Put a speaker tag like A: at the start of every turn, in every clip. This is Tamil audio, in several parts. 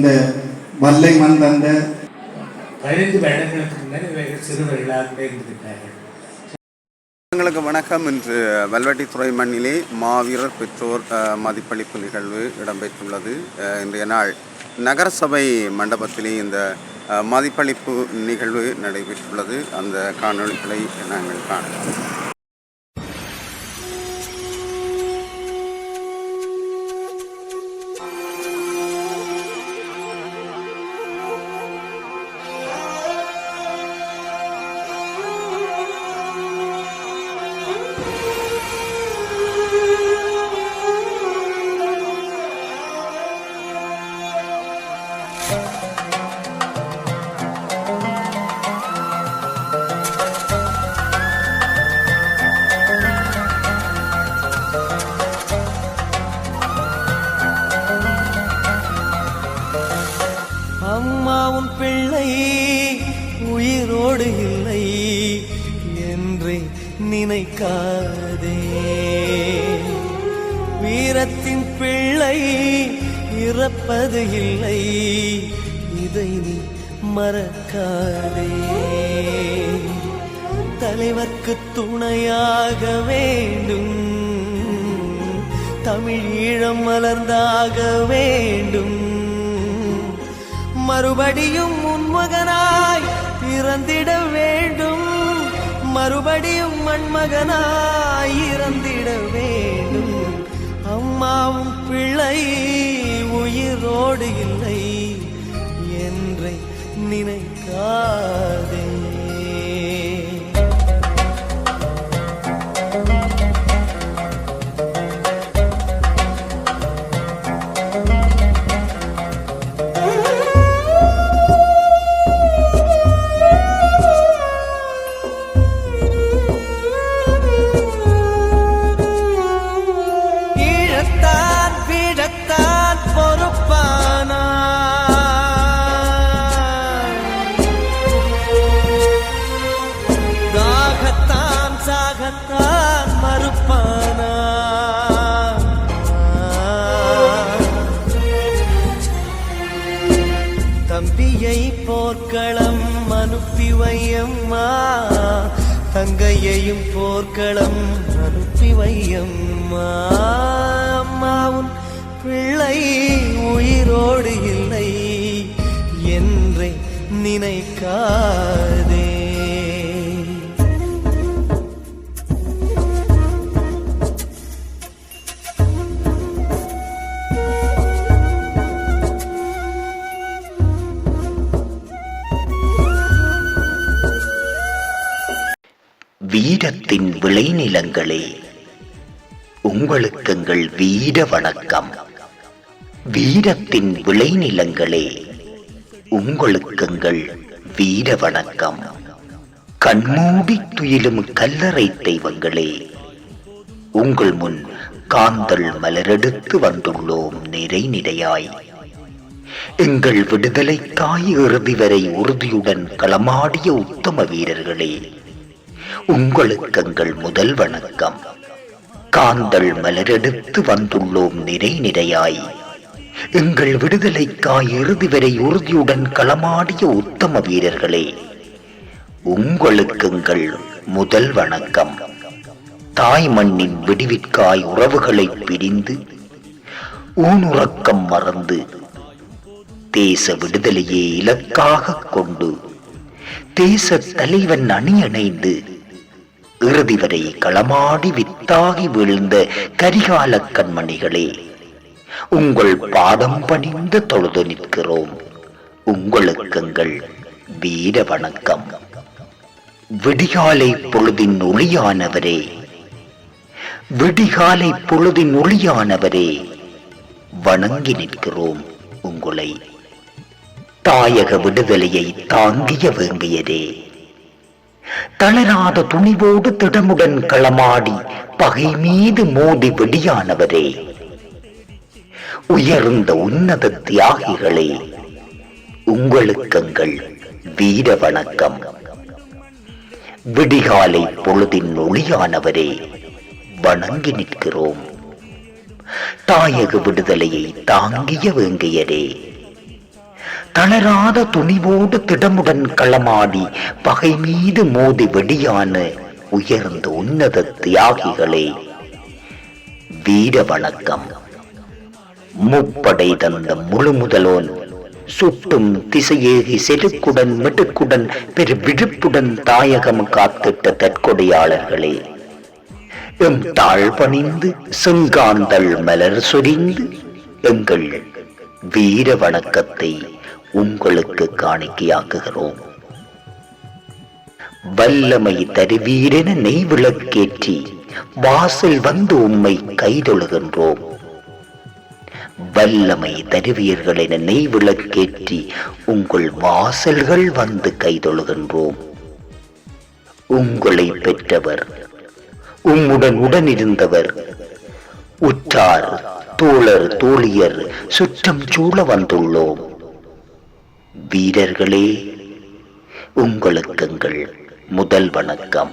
A: இந்த வல்லை மண் தந்த
B: பதினைந்து வருடங்களுக்கு சிறுவர்களாக இருந்துவிட்டார்கள்
C: உங்களுக்கு வணக்கம். இன்று வல்வெட்டித்துறை மண்ணிலே மாவீரர் பெற்றோர் மதிப்பளிப்பு நிகழ்வு இடம்பெற்றுள்ளது. இன்றைய நாள் நகரசபை மண்டபத்திலே இந்த மதிப்பளிப்பு நிகழ்வு நடைபெற்றுள்ளது. அந்த காணொளிகளை நாங்கள் காணலாம்.
D: தமிழ் ஈழம் மலர்ந்தாக வேண்டும். மறுபடியும் உன்மகனாய் பிறந்திட வேண்டும். மறுபடியும் மண்மகனாய் இறந்திட வேண்டும். அம்மாவும் பிள்ளை உயிரோடு இல்லை. என்றை நினைக்காதே. தங்கையையும் போர்க்களம் அனுப்பி வையம்மா. அம்மாவும் பிள்ளை உயிரோடு இல்லை என்றே நினைக்காத.
E: வீரத்தின் விளைநிலங்களே உங்களுக்கு எங்கள் வீர வணக்கம். வீரத்தின் விளைநிலங்களே உங்களுக்கு எங்கள் வீர வணக்கம். கண்மூடி துயிலும் கல்லறை தெய்வங்களே உங்கள் முன் காந்தல் மலரெடுத்து வந்துள்ளோம் நிறை நிறையாய் எங்கள் விடுதலைக்காய் இறுதி வரை உறுதியுடன் களமாடிய உத்தம வீரர்களே உங்களுக்கு எங்கள் முதல் வணக்கம். காந்தல் மலரெடுத்து வந்துள்ளோம் நிறை நிறையாய். எங்கள் விடுதலைக்காய் இறுதி வரை உறுதியுடன் களமாடிய உத்தம வீரர்களே உங்களுக்கு எங்கள் முதல் வணக்கம். தாய் மண்ணின் விடிவிற்காய் உறவுகளை பிரிந்து ஊனுறக்கம் மறந்து தேச விடுதலையே இலக்காக கொண்டு தேச தலைவன் அணியணைந்து இறுதி வரை களமாடி வித்தாகி வீழ்ந்த கரிகால கண்மணிகளே உங்கள் பாதம் பணிந்து தொழுது நிற்கிறோம். உங்களுக்குங்கள் வீர வணக்கம். விடிகாலை பொழுதின் ஒளியானவரே விடிகாலை பொழுதின் ஒளியானவரே வணங்கி நிற்கிறோம் உங்களை. தாயக விடுதலையை தாங்கிய வேங்கியதே தளராத துணிவோடு திடமுடன் களமாடி பகை மீது மோதி வெடியானவரே. உயர்ந்த உன்னத தியாகிகளே உங்களுக்கங்கள் வீர வணக்கம். விடிகாலை பொழுதின் ஒளியானவரே வணங்கி நிற்கிறோம். தாயக விடுதலையை தாங்கிய வேங்கையரே தளராத துணிவோடு திடமுடன் களமாடி பகை மீது மோதி வெடியான உயர்ந்த உன்னத தியாகிகளே. வீர வணக்கம். முப்படை தந்த முழு முதலோன் சுட்டும் திசையேகி செருக்குடன் மிடுக்குடன் பெரு விழுப்புடன் தாயகம் காத்திட்ட தற்கொடையாளர்களே எம் தாழ் பணிந்து செங்காந்தள் மலர் சொரிந்து எங்கள் வீர வணக்கத்தை உங்களுக்கு காணிக்கையாக்குகிறோம். வல்லமை தருவீரென நெய் விளக்கேற்றி வாசல் வந்து உம்மை கைதொழுகின்றோம். வல்லமை தருவீர்கள் என நெய் விளக்கேற்றி உங்கள் வாசல்கள் வந்து கைதொழுகின்றோம். உங்களை பெற்றவர் உம்முடன் உடனிருந்தவர் உற்றார் தோழர் தோழியர் சுற்றம் சூழ வந்துள்ளோம். வீரர்களே உங்களுக்கு எங்கள் முதல் வணக்கம்.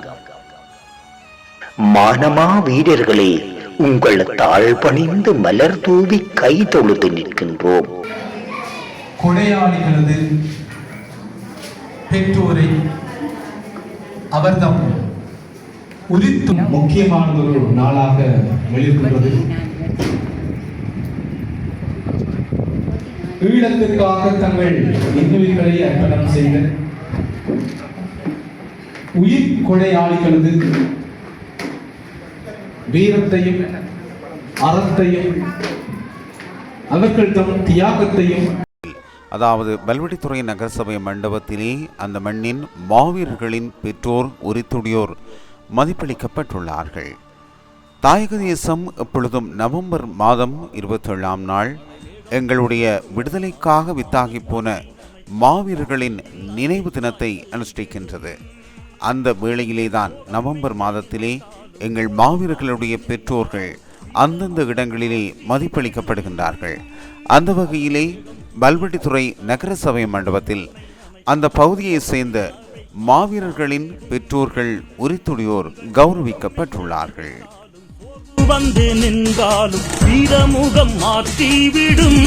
E: மானமா வீரர்களே உங்கள் தாழ் பணிந்து மலர் தூவி கை தொழுது நிற்கின்றோம்.
F: கொடையாளிகளது பெற்றோரை அவர்தம் உதித்து முக்கியமானது ஒரு நாளாக வெளியிருக்கின்றது. ஈழத்திற்காக தங்கள் இன்னுயிர்களை அர்ப்பணம் செய்த உயிர் கொடையாளிகளது வீரத்தையும் அறத்தையும் அவர்கள் தம் தியாகத்தையும்
G: அதாவது பல்வெட்டித்துறை நகரசபை மண்டபத்திலே அந்த மண்ணின் மாவீரர்களின் பெற்றோர் உரித்துடையோர் மதிப்பளிக்கப்பட்டுள்ளார்கள். தாயக தேசம் எப்பொழுதும் நவம்பர் மாதம் இருபத்தேழாம் நாள் எங்களுடைய விடுதலைக்காக வித்தாகி போன மாவீரர்களின் நினைவு தினத்தை அனுஷ்டிக்கின்றது. அந்த வேளையிலேதான் நவம்பர் மாதத்திலே எங்கள் மாவீரர்களுடைய பெற்றோர்கள் அந்தந்த இடங்களிலே மதிப்பளிக்கப்படுகின்றார்கள். அந்த வகையிலே பல்வெட்டித்துறை நகரசபை மண்டபத்தில் அந்த பகுதியை சேர்ந்த மாவீரர்களின் பெற்றோர்கள் உரித்துடையோர் கௌரவிக்கப்பட்டுள்ளார்கள்.
H: வந்து நின்றாலும் வீரமுகம் மாற்றிவிடும்.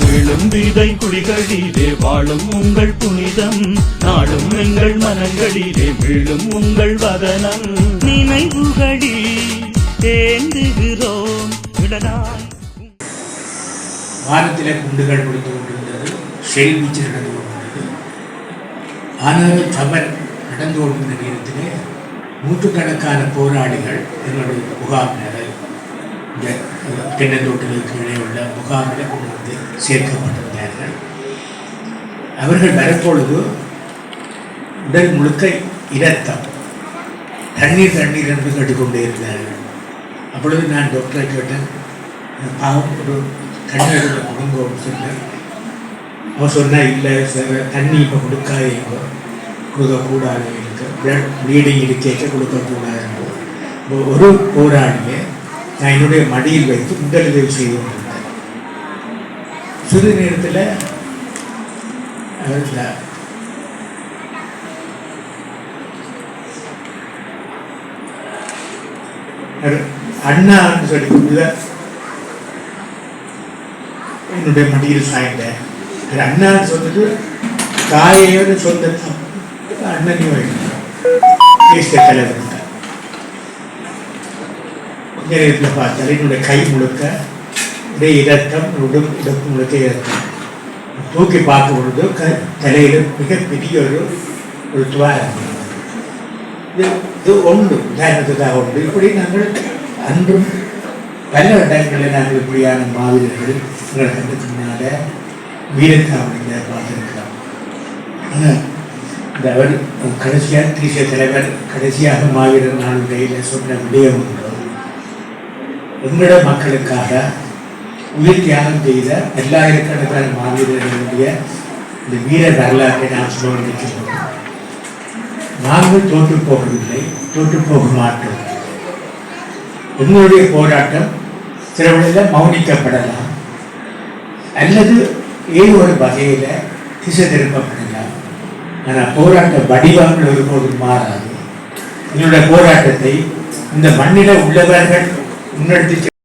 H: விழும் விதை குழிகளிலே வாழும் உங்கள் புனிதம். நாடும் எங்கள் மனங்களிலே விழும் உங்கள் வதனம். நினைவுகளில் ஏந்துகிறோம். விடனாய்
B: வானத்திலே குண்டுகள் கொடுத்து கொண்டிருந்தது. ஷெல் வீச்சு நடந்து ஆனாலும் ஆனால் நடந்து கொண்டிருந்த நேரத்திலே நூற்றுக்கணக்கான போராளிகள் எங்களுடைய முகாமினரை இந்த தென்னந்தோட்டங்களுக்கு கீழே உள்ள முகாமில் கொண்டு வந்து சேர்க்கப்பட்டிருந்தார்கள். அவர்கள் வரப்பொழுது உடல் முழுக்க இரத்தம் தண்ணீர் தண்ணீர் என்று கேட்டுக்கொண்டே இருந்தார்கள். அப்பொழுது நான் டாக்டரை கேட்டேன் பாவம் ஒரு தண்ணீர் குடும்பம் சொன்னேன் அவன் சொன்னால் இல்லை சார் தண்ணி இப்போ கொடுக்காதீங்க கொடுக்கக்கூடாது இருக்கு பிளட் ப்ளீடிங் இருக்கேக்க கொடுக்கக்கூடாது இப்போ ஒரு போராளியை நான் என்னுடைய மடியில் வைத்து முதலுதவி செய்து கொண்டிருந்தேன். சிறு நேரத்தில் அண்ணான்னு சொல்லி என்னுடைய மடியில் சாய்ந்தேன். இது அண்ணான்னு சொல்லிட்டு தாயோட சொந்த அண்ணனையும் தேசிய தலைவர் கொஞ்ச நேரத்தில் பார்த்தால் என்னுடைய கை முழுக்க இதே இரத்தம் உடம்பு இடுப்பு முழுக்க இரத்தம் தூக்கி பார்க்கும் பொழுது க தலையில் மிகப்பெரிய ஒரு ஒரு துவாரம் இது இது ஒன்று உதாரணத்துக்காக உண்டு இப்படி நாங்கள் அன்றும் பல இடங்களில் நாங்கள் இப்படியான மாவீரர்கள் எங்கள் முன்னால் முன்னால வீரத்தாவணியில் பார்த்துருக்கிறோம் ஆனால் இந்த அவர் கடைசியாக தேசிய தலைவர் கடைசியாக மாவீரர் நாளுடைய சொன்ன விடயம் உண்டு. எங்களோட மக்களுக்காக உயிர் தியாகம் செய்த எல்லாயிரக்கணக்கான மாவீரர்களுடைய இந்த வீர வரலாற்றை நான் சொல்ல வேண்டியிருக்கிறோம் நாங்கள் தோற்று போகவில்லை தோற்று போக மாட்டோம். எங்களுடைய போராட்டம் சிலவழியில் மௌனிக்கப்படலாம். அல்லது ஏதோ ஒரு வகையில் திசை திருப்பப்படலாம் ஆனால் போராட்ட வடிவங்கள் ஒருபோதும் மாறாது. என்னுடைய போராட்டத்தை இந்த மண்ணில உள்ளவர்கள் முன்னெடுத்து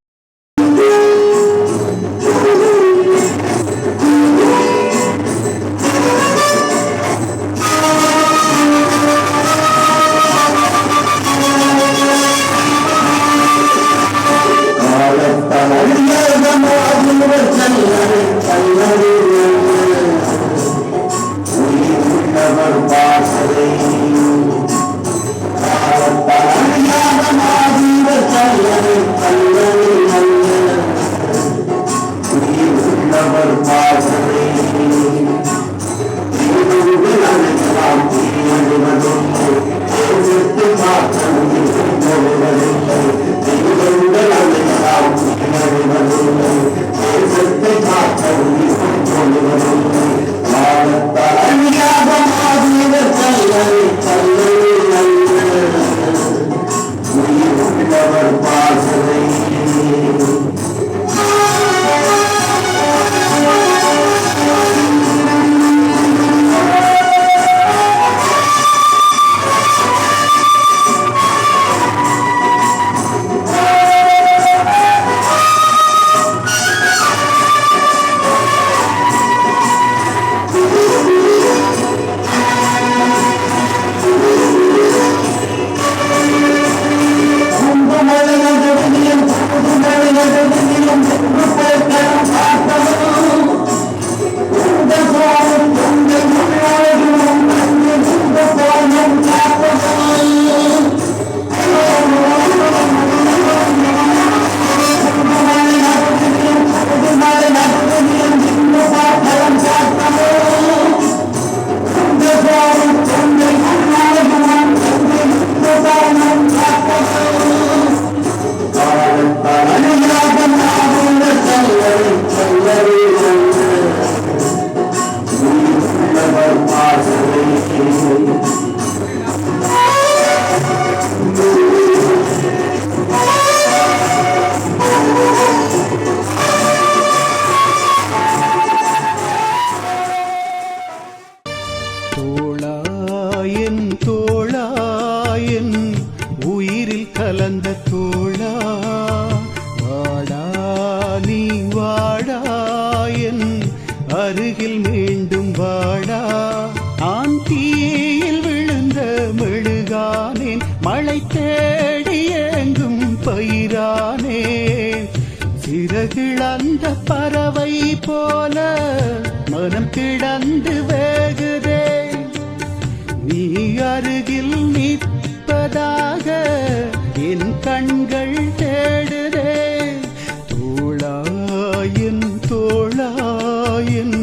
I: கிடந்து வேகுதே. நீ அருகில் நிற்பதாக என் கண்கள் தேடுதே. தோழாயின் தோழாயின்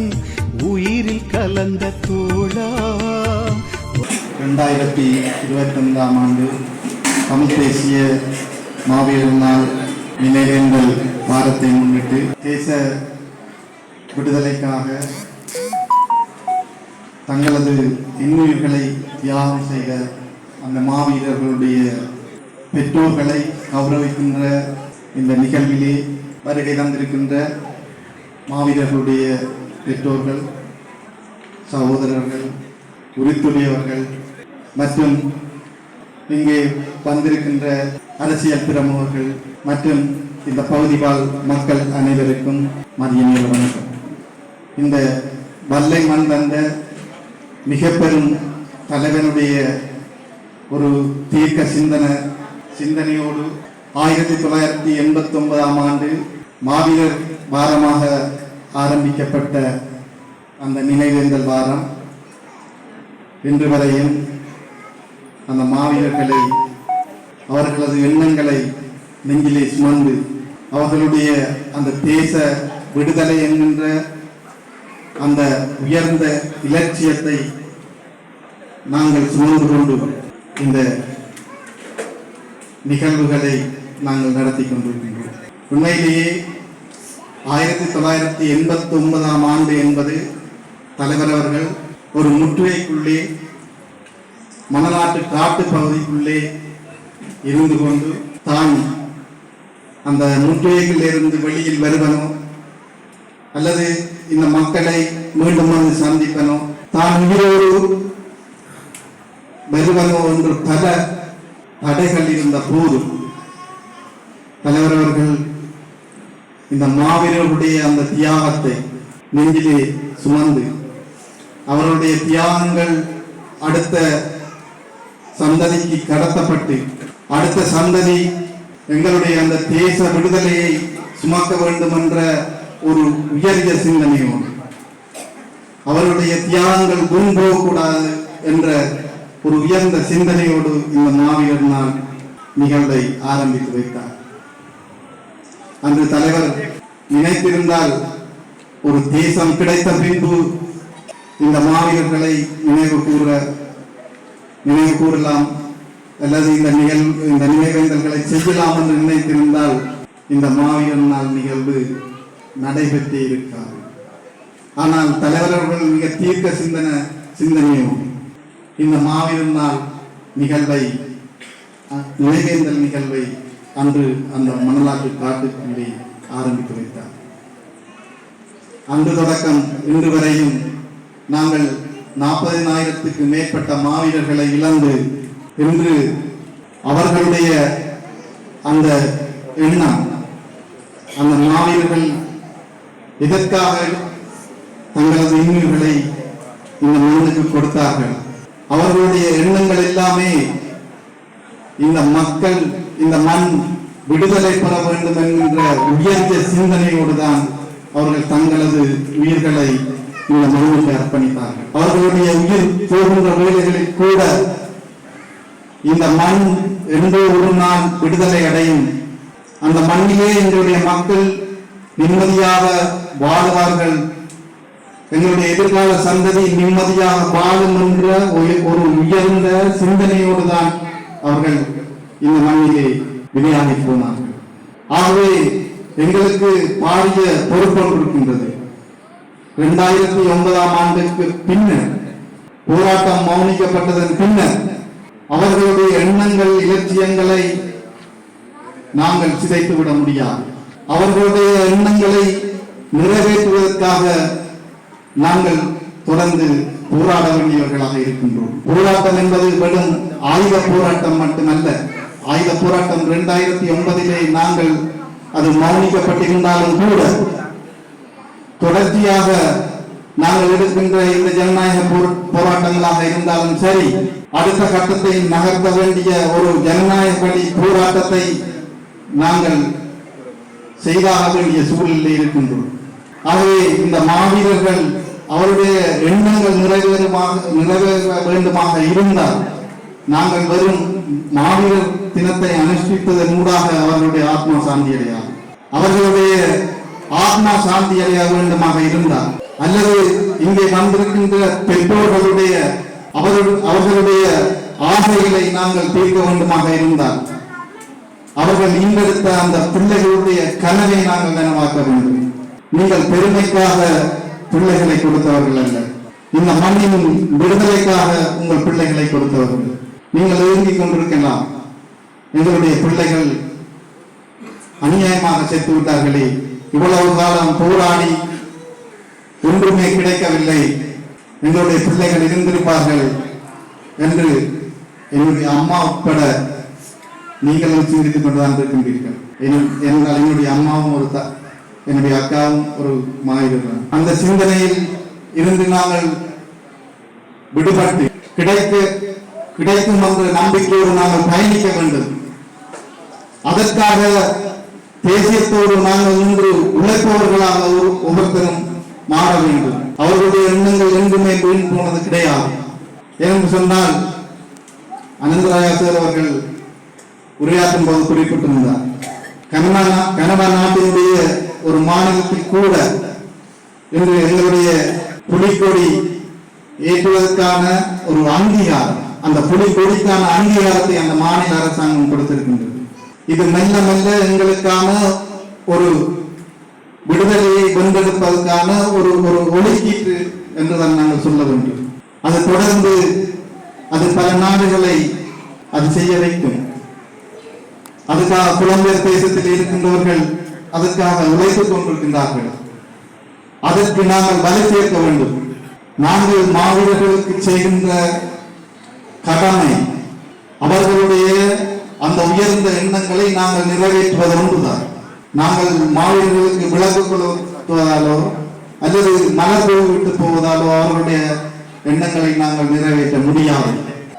I: உயிரில் கலந்த தோளா
A: ரெண்டாயிரத்தி இருபத்தைந்தாம் ஆண்டு தமிழ் தேசிய மாவீரர் நாள் நினைவேந்தல் வாரத்தை முன்னிட்டு தேச விடுதலைக்காக தங்களது இன்னுயிர்களை தியாகம் செய்த அந்த மாவீரர்களுடைய பெற்றோர்களை கௌரவிக்கின்ற இந்த நிகழ்விலே வருகை தந்திருக்கின்ற மாவீரர்களுடைய பெற்றோர்கள் சகோதரர்கள் உரித்துடையவர்கள் மற்றும் இங்கே வந்திருக்கின்ற அரசியல் பிரமுகர்கள் மற்றும் இந்த பகுதிவாழ் மக்கள் அனைவருக்கும் மதிய நேர வணக்கம். இந்த வல்லை மண் தந்த மிக பெரும் தலைவனுடைய ஒரு தீர்க்க சிந்தன சிந்தனையோடு ஆயிரத்தி தொள்ளாயிரத்தி எண்பத்தி ஒன்பதாம் ஆண்டு மாவீரர் வாரமாக ஆரம்பிக்கப்பட்ட அந்த நினைவேந்தல் வாரம். இன்று வரையும் அந்த மாவீரர்களை அவர்களது எண்ணங்களை நெஞ்சிலே சுமந்து அவர்களுடைய அந்த தேச விடுதலை என்கின்ற அந்த உயர்ந்த இலட்சியத்தை நாங்கள் சுமந்து கொண்டு இந்த நிகழ்வுகளை நாங்கள் நடத்தி கொண்டிருக்கின்றோம். உண்மையிலேயே ஆயிரத்தி தொள்ளாயிரத்தி எண்பத்தி ஒன்பதாம் ஆண்டு என்பது தலைவர் அவர்கள் ஒரு முற்றுகைக்குள்ளே மணநாட்டு காட்டு பகுதிக்குள்ளே இருந்து கொண்டு தான் அந்த முற்றுகைகளிலிருந்து வெளியில் வருவனோ அல்லது இந்த மக்களை மீண்டும் வந்து சந்திப்பனோ தான் உயிரோடு வருவனோ என்று பல தடைகள் இருந்த போது தலைவர் அவர்கள் இந்த மாவீரர்களுடைய அந்த தியாகத்தை நெஞ்சிலே சுமந்து அவருடைய தியாகங்கள் அடுத்த சந்ததிக்கு கடத்தப்பட்டு அடுத்த சந்ததி எங்களுடைய அந்த தேச விடுதலையை சுமக்க வேண்டும் என்ற ஒரு உயரிய சிந்தனையோடு. அவருடைய தியாகங்கள் குண் போகக்கூடாது என்ற ஒரு உயர்ந்த சிந்தனையோடு இந்த மாவீரர் நான் நிகழ்வை ஆரம்பித்து வைத்தார். அன்று தலைவர் நினைத்திருந்தால் ஒரு தேசம் கிடைத்த பின்பு இந்த மாவீரர்களை நினைவு கூற நினைவு கூறலாம். அல்லது இந்த நிகழ்வு இந்த நினைவேந்தல்களை செய்யலாம் என்று நினைத்திருந்தால் இந்த மாவீரர் நாள் நிகழ்வு நடைபெற்றே இருக்காது ஆனால் தலைவர் அவர்கள் மிக தீர்க்க சிந்தனை சிந்தனையும் இந்த மாவீரர் நாள் நிகழ்வை அஹ், நினைவேந்தல் நிகழ்வை அன்று அந்த மணலாற்று காட்டுக்குள்ளே ஆரம்பித்து வைத்தார். அன்று தொடக்கம் இன்று வரையும் நாங்கள் நாற்பதினாயிரத்துக்கு மேற்பட்ட மாவீரர்களை இழந்து இன்று அவர்களுடைய அந்த எண்ணம் அந்த மாவீரர்கள் இதற்காக தங்களது இன்னுயிர்களை இந்த மண்ணுக்கு கொடுத்தார்கள். அவர்களுடைய எண்ணங்கள் எல்லாமே இந்த மக்கள் இந்த மண் விடுதலை பெற வேண்டும் என்கின்ற உயர்ந்த சிந்தனையோடு தான் அவர்கள் தங்களது உயிர்களை இந்த மண்ணுக்கு அர்ப்பணித்தார்கள். அவர்களுடைய உயிர் போகின்ற வேலைகளில் கூட இந்த மண் என்றோ ஒரு நாள் விடுதலை அடையும். அந்த மண்ணிலே எங்களுடைய மக்கள் நிம்மதியாக வாழ்வார்கள். எங்களுடைய எதிர்கால சந்ததி நிம்மதியாக வாழும் என்ற ஒரு- ஒரு உயர்ந்த சிந்தனையோடு தான் அவர்கள் இந்த மண்ணிலே விளையாடி போனார்கள் ஆகவே எங்களுக்கு பாரிய பொறுப்பொன்று இருக்கின்றது இரண்டாயிரத்தி ஒன்பதாம் ஆண்டுக்கு பின்னர் போராட்டம் மௌனிக்கப்பட்டதன் பின்னர் அவர்களுடைய எண்ணங்கள் இலட்சியங்களை நாங்கள் சிதைத்து விட முடியாது. அவர்களுடைய எண்ணங்களை நிறைவேற்றுவதற்காக நாங்கள் தொடர்ந்து போராட வேண்டியவர்களாக இருக்கின்றோம். போராட்டம் என்பது வெறும் ஆயுத போராட்டம் மட்டுமல்ல. ஆயுத போராட்டம் இரண்டாயிரத்தி ஒன்பதிலே நாங்கள் அது மௌனிக்கப்பட்டிருந்தாலும் கூட தொடர்ச்சியாக நாங்கள் எடுக்கின்ற இந்த ஜனநாயக போர்- போராட்டங்களாக இருந்தாலும் சரி அடுத்த கட்டத்தை நகர்த்த வேண்டிய ஒரு ஜனநாயக வழி போராட்டத்தை நாங்கள் செய்தாக வேண்டிய சூழ்நிலை இருக்கின்றது ஆகவே இந்த மாவீரர்கள் அவருடைய எண்ணங்கள் நிறைவேறுமாக நிறைவேற வேண்டுமாக இருந்தால் நாங்கள் வெறும் மாவீரர் தினத்தை அனுஷ்டிப்பதன் ஊடாக அவர்களுடைய ஆத்மா சாந்தி அடையாது. அவர்களுடைய ஆத்மா சாந்தி அடைய வேண்டுமாக இருந்தால் அல்லது இங்கே வந்திருக்கின்ற பெற்றோர்களுடைய அவர்கள் அவர்களுடைய ஆசைகளை நாங்கள் தீர்க்க வேண்டுமாக இருந்தால் அவர்கள் ஈண்டெடுத்த அந்த பிள்ளைகளுடைய கனவை நாங்கள் நனவாக்க வேண்டும். நீங்கள் பெருமைக்காக பிள்ளைகளை கொடுத்தவர்கள் அல்ல. இந்த மண்ணின் விடுதலைக்காக உங்கள் பிள்ளைகளை கொடுத்தவர்கள். நீங்கள் ஏங்கிக் கொண்டிருக்கலாம். எங்களுடைய பிள்ளைகள் அநியாயமாக சேர்த்து விட்டார்களே. இவ்வளவு காலம் போராடி ஒன்றுமே கிடைக்கவில்லை. எங்களுடைய பிள்ளைகள் இருந்திருப்பார்கள் என்று என்னுடைய அம்மா உட்பட நீங்களும் சிந்தித்துக் கொண்டுதான் இருக்கின்றீர்கள் என்- என்றால் என்னுடைய அம்மாவும் ஒரு த- என்னுடைய அக்காவும் ஒரு மாயிருக்கிறார் அந்த சிந்தனையில் இருந்து நாங்கள் விடுபட்டு கிடைக்க கிடைக்கும் என்ற நம்பிக்கையோடு நாங்கள் பயணிக்க வேண்டும். அதற்காக தேசியத்தோடு நாங்கள் இன்று உழைப்பவர்களாக ஒவ்வொருத்தரும் மாற வேண்டும். அவர்களுடைய எண்ணங்கள் என்றுமே வீண் போனது கிடையாது. என்று சொன்னால் அனந்தராயா சார் அவர்கள் உரையாற்றும் போது குறிப்பிட்டிருந்தார் கனடா கனவா கனடா நாட்டினுடைய ஒரு மாநிலத்தில் கூட இன்று எங்களுடைய புலிக்கொடி ஏற்றுவதற்கான ஒரு அங்கீகாரம் அந்த புலிக்கொடிக்கான அங்கீகாரத்தை அந்த மாநில அரசாங்கம் கொடுத்திருக்கின்றது. இது மெல்ல மெல்ல எங்களுக்கான ஒரு விடுதலையை வென்றெடுப்பதற்கான ஒரு ஒரு ஒழுக்கீட்டு என்றுதான் நாங்கள் சொல்ல வேண்டும். அது தொடர்ந்து அது பல நாடுகளை அது செய்ய வைக்கும். அதுக்காக புலம்பெயர் தேசத்தில் இருக்கின்றவர்கள் அதற்காக உழைத்துக் கொண்டிருக்கின்றார்கள். அதற்கு நாங்கள் வலு சேர்க்க வேண்டும். நாங்கள் மாவீரர்களுக்கு செய்கின்ற கடமை அவர்களுடைய அந்த உயர்ந்த எண்ணங்களை நாங்கள் நிறைவேற்றுவது ஒன்றுதான். நாங்கள் மாவீரர்களுக்கு விளக்கு கொடுப்பதாலோ அல்லது மலர்வு விட்டு போவதாலோ அவர்களுடைய எண்ணங்களை நாங்கள் நிறைவேற்ற முடியாது.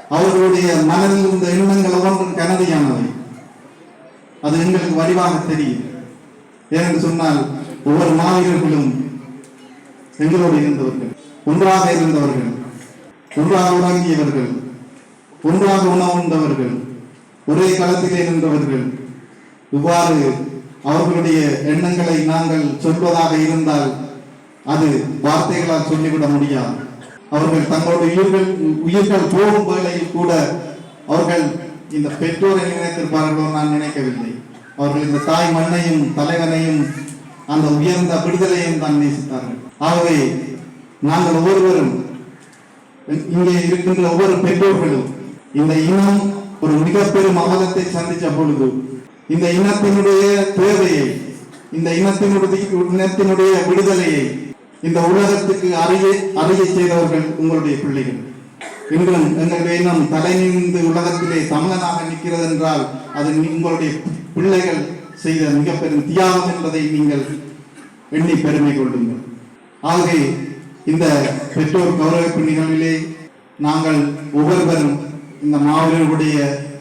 A: அவர்களுடைய மனதில் இருந்த எண்ணங்கள் ஒன்றும் கனதியானவை அது எங்களுக்கு வடிவாக தெரியும். ஏனென்று சொன்னால் ஒவ்வொரு மாவீரர்களும் எங்களோடு இருந்தவர்கள் ஒன்றாக இருந்தவர்கள் ஒன்றாக உறங்கியவர்கள் ஒன்றாக உணவுண்டவர்கள் ஒரே களத்திலே நின்றவர்கள். இவ்வாறு அவர்களுடைய எண்ணங்களை நாங்கள் சொல்வதாக இருந்தால் அது வார்த்தைகளால் சொல்லிவிட முடியாது. அவர்கள் தங்களுடைய உயிர்கள் உயிர்கள் போகும் வேளையில் கூட அவர்கள் இந்த பெற்றோரை நினைத்திருப்பார்களோ நான் நினைக்கவில்லை. அவர்கள் இந்த தாய் மண்ணையும் தலைவனையும் அந்த உயர்ந்த விடுதலையும் தான் நேசித்தார்கள். ஆகவே நாங்கள் ஒவ்வொருவரும் இங்கே இருக்கின்ற ஒவ்வொரு பெற்றோர்களும் இந்த இனம் ஒரு மிக பெரும் அவலத்தை சந்திச்ச பொழுது இந்த இனத்தினுடைய தேவையை இந்த இனத்தினுடைய இனத்தினுடைய விடுதலையை இந்த உலகத்துக்கு அறிய அறிய செய்தவர்கள் உங்களுடைய பிள்ளைகள். இன்றும் எங்களுடைய இன்னும் தலை உலகத்திலே தமிழனாக நிற்கிறது என்றால் அது உங்களுடைய பிள்ளைகள் செய்த மிக பெரும் தியாகம் என்பதை நீங்கள் எண்ணி பெருமை கொள்ளுங்கள். ஆகவே இந்த பெற்றோர் கௌரவிப்பு நிகழ்விலே நாங்கள் ஒவ்வொருவரும் இந்த மாவீரர்களுடைய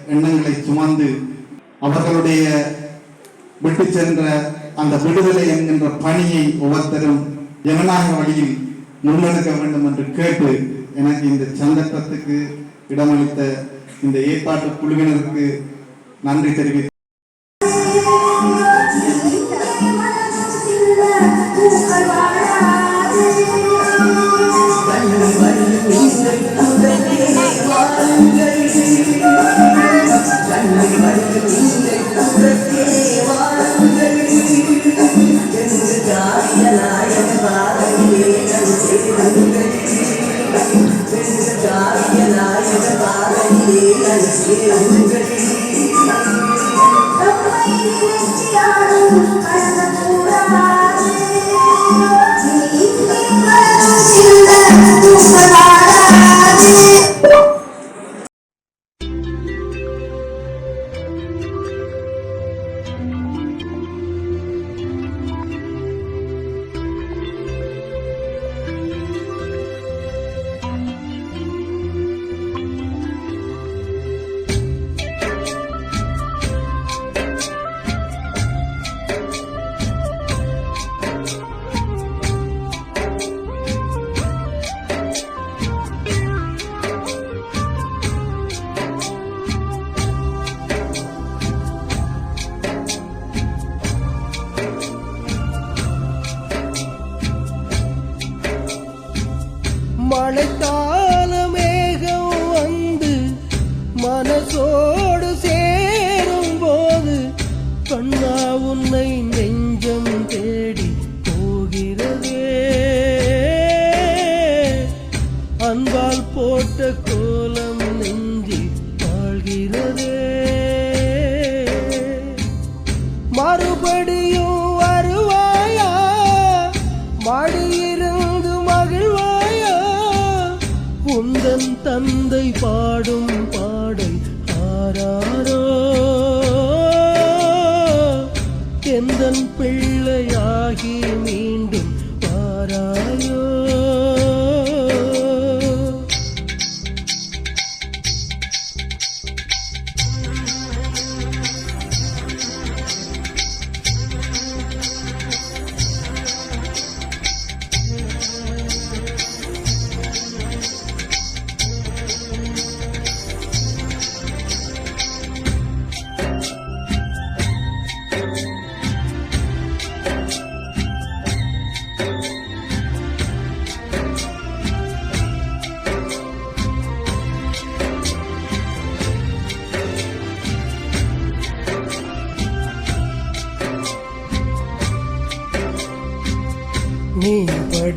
A: எண்ணங்களை சுமந்து அவர்களுடைய விட்டு சென்ற அந்த விடுதலை என்கின்ற பணியை ஒவ்வொருத்தரும் ஜனநாயக வழியில் முன்னெடுக்க வேண்டும் என்று கேட்டு எனக்கு இந்த சந்தர்ப்பத்துக்கு இடமளித்த இந்த ஏற்பாட்டு குழுவினருக்கு நன்றி தெரிவித்து
J: Gracias.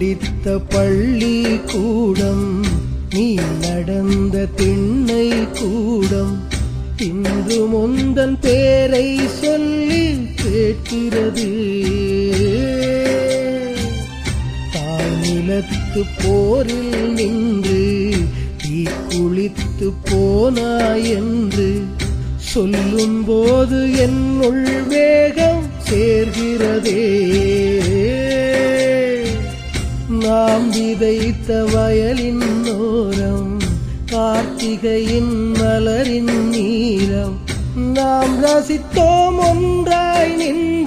J: படித்த பள்ளி கூடம் நீ நடந்த திண்ணை கூடம். இன்று முந்தன் பேரை சொல்லி கேட்கிறது. தாழ்நிலத்து போரில் நின்று தீ குளித்து போனாய் என்று சொல்லும் போது என்னுள் வேகம் சேர்கிறதே. நாம் விதைத்த வயலின் ஓரம் கார்த்திகையின் மலரின் நீரம். நாம் ரசித்தோம் ஒன்றாய் நின்று